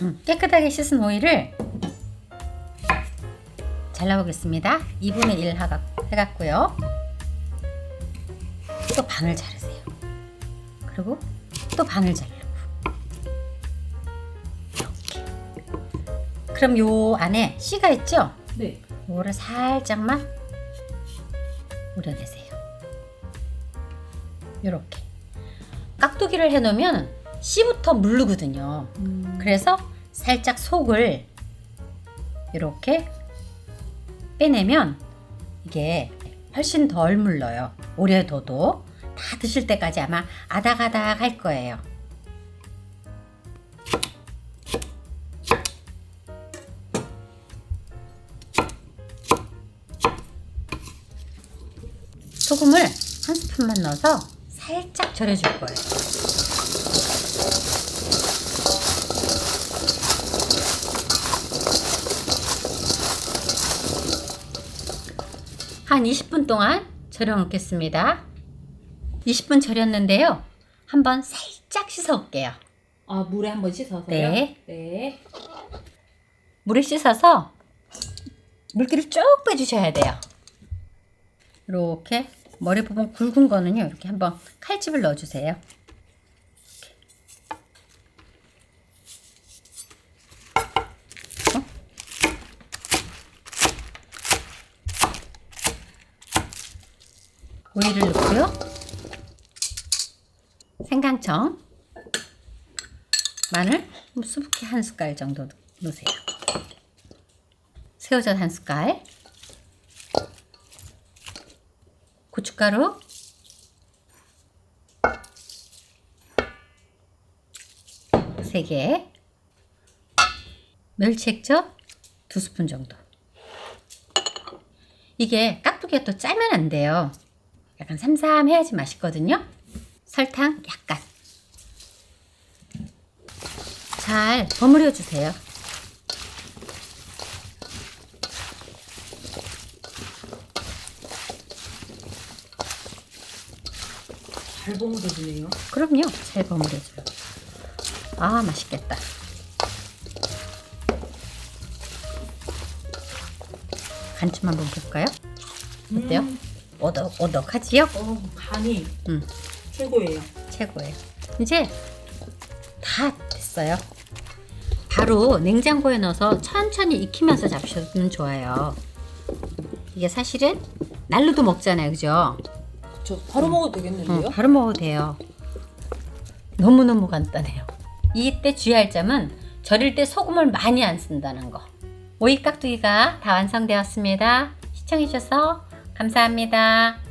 음, 깨끗하게 씻은 오이를 잘라보겠습니다. 2분의 1 하가- 해갖고요. 또 반을 자르세요. 그리고 또 반을 자르고 이렇게. 그럼 요 안에 씨가 있죠? 네. 요거를 살짝만 우려내세요. 요렇게. 깍두기를 해놓으면 씨부터 물르거든요. 음, 그래서 살짝 속을 이렇게 빼내면 이게 훨씬 덜 물러요. 오래 둬도 다 드실 때까지 아마 아닥아닥 할 거예요. 소금을 한 스푼만 넣어서 살짝 절여줄 거예요. 한 20분 동안 절여 놓겠습니다. 20분 절였는데요. 한번 살짝 씻어 올게요. 아 물에 한번 씻어서요? 네. 네. 물에 씻어서 물기를 쭉 빼주셔야 돼요. 이렇게 머리 부분 굵은 거는요. 이렇게 한번 칼집을 넣어주세요. 이렇게. 어? 오이를 넣고요. 생강청, 마늘, 수북히 한 숟갈 정도 넣으세요. 새우젓 한 숟갈, 고춧가루, 세 개, 멸치 액젓 두 스푼 정도. 이게 깍두기가 또 짜면 안 돼요. 약간 삼삼해야지 맛있거든요. 설탕 약간. 잘 버무려 주세요. 잘 버무려지네요. 그럼요. 잘 버무려줘요. 아, 맛있겠다. 간좀 한번 볼까요? 어때요? 음, 오덕오덕하지요? 어, 간이 음, 최고예요. 최고예요. 이제 다 됐어요. 바로 냉장고에 넣어서 천천히 익히면서 잡수면 좋아요. 이게 사실은 날로도 먹잖아요. 그죠? 저 바로 먹어도 되겠는데요? 응, 바로 먹어도 돼요. 너무너무 간단해요. 이때 주의할 점은 절일 때 소금을 많이 안 쓴다는 거. 오이 깍두기가 다 완성되었습니다. 시청해주셔서 감사합니다.